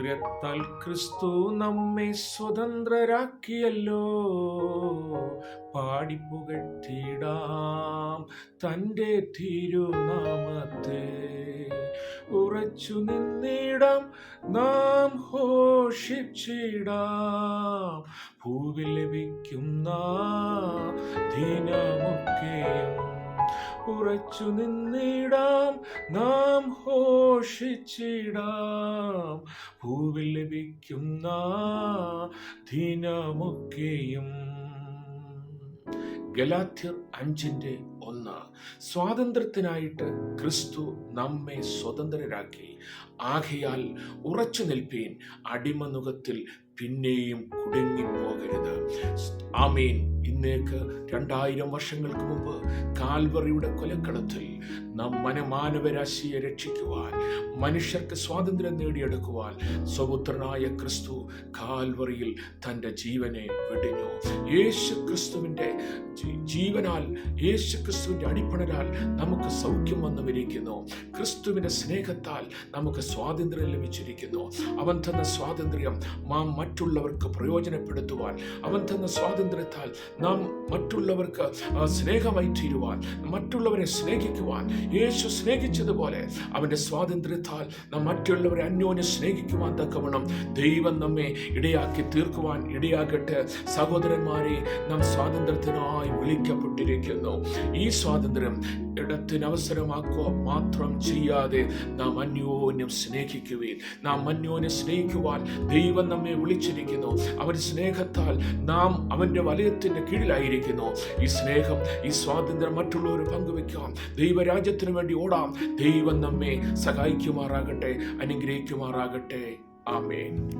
ഉയർത്താൽ ക്രിസ്തു നമ്മെ സ്വതന്ത്രരാക്കിയല്ലോ. പാടിപ്പുകട്ടിടാം തന്റെ തിരുനാമത്തെ. ഉറച്ചു നിന്നിടാം നാം ഘോഷിച്ചിടാം. ഭൂവിൽ ലഭിക്കുന്ന ദിനമൊക്കെയും ഉറച്ചു നിന്നിടാം നാം ഘോഷിച്ചിടാം. പൂവിൽ ലഭിക്കുന്ന ദിനമൊക്കെയും. ഗലാത്യർ അഞ്ചിന്റെ ഒന്ന്. സ്വാതന്ത്ര്യത്തിനായിട്ട് ക്രിസ്തു നമ്മെ സ്വതന്ത്രരാക്കി. ആകയാൽ ഉറച്ചു നിൽപ്പീൻ അടിമനുഖത്തിൽ പിന്നെയും കുടുങ്ങിപ്പോകരുത്. ആമീൻ. ഇന്നേക്ക് രണ്ടായിരം വർഷങ്ങൾക്ക് മുമ്പ് കാൽവറിയുടെ കൊലക്കളത്തിൽ നാം മനമാനവരാശിയെ രക്ഷിക്കുവാൻ മനുഷ്യർക്ക് സ്വാതന്ത്ര്യം നേടിയെടുക്കുവാൻ സ്വപുത്രനായ ക്രിസ്തു കാൽവറിയിൽ തന്റെ ജീവനെ വെടിഞ്ഞു. യേശു ക്രിസ്തുവിന്റെ ജീവനാൽ യേശുക്രിസ്തുവിന്റെ അടിപ്പണരാൽ നമുക്ക് സൗഖ്യം വന്നുവരിക്കുന്നു ക്രിസ്തുവിന്റെ സ്നേഹത്താൽ നമുക്ക് സ്വാതന്ത്ര്യം ലഭിച്ചിരിക്കുന്നു. അവൻ തന്ന സ്വാതന്ത്ര്യം നാം മറ്റുള്ളവർക്ക് പ്രയോജനപ്പെടുത്തുവാൻ അവൻ തന്ന സ്വാതന്ത്ര്യത്താൽ നാം മറ്റുള്ളവർക്ക് സ്നേഹമായി തീരുവാൻ മറ്റുള്ളവരെ സ്നേഹിക്കുവാൻ യേശു സ്നേഹിച്ചതുപോലെ അവന്റെ സ്വാതന്ത്ര്യത്താൽ നാം മറ്റുള്ളവരെ അന്യോന്യം സ്നേഹിക്കുവാൻ തക്കവണ്ണം ദൈവം നമ്മെ ഇടയാക്കി തീർക്കുവാൻ ഇടയാക്കട്ടെ സഹോദരന്മാരെ നാം സ്വാതന്ത്ര്യത്തിനായി വിളിക്കപ്പെട്ടിരിക്കുന്നു ഈ സ്വാതന്ത്ര്യം ഇടത്തിന് അവസരമാക്കുക മാത്രം ചെയ്യാതെ നാം അന്യോന്യം സ്നേഹിക്കുകയും നാം അന്യോന്യം സ്നേഹിക്കുവാൻ ദൈവം നമ്മെ വിളിച്ചിരിക്കുന്നു. അവൻ സ്നേഹത്താൽ നാം അവന്റെ വലയത്തിന്റെ കീഴിലായിരിക്കുന്നു. ഈ സ്നേഹം ഈ സ്വാതന്ത്ര്യം മറ്റുള്ളവർ പങ്കുവെക്കാം ദൈവരാജ്യത്തിന് വേണ്ടി ഓടാം. ദൈവം നമ്മെ സഹായിക്കുമാറാകട്ടെ അനുഗ്രഹിക്കുമാറാകട്ടെ. ആമേൻ.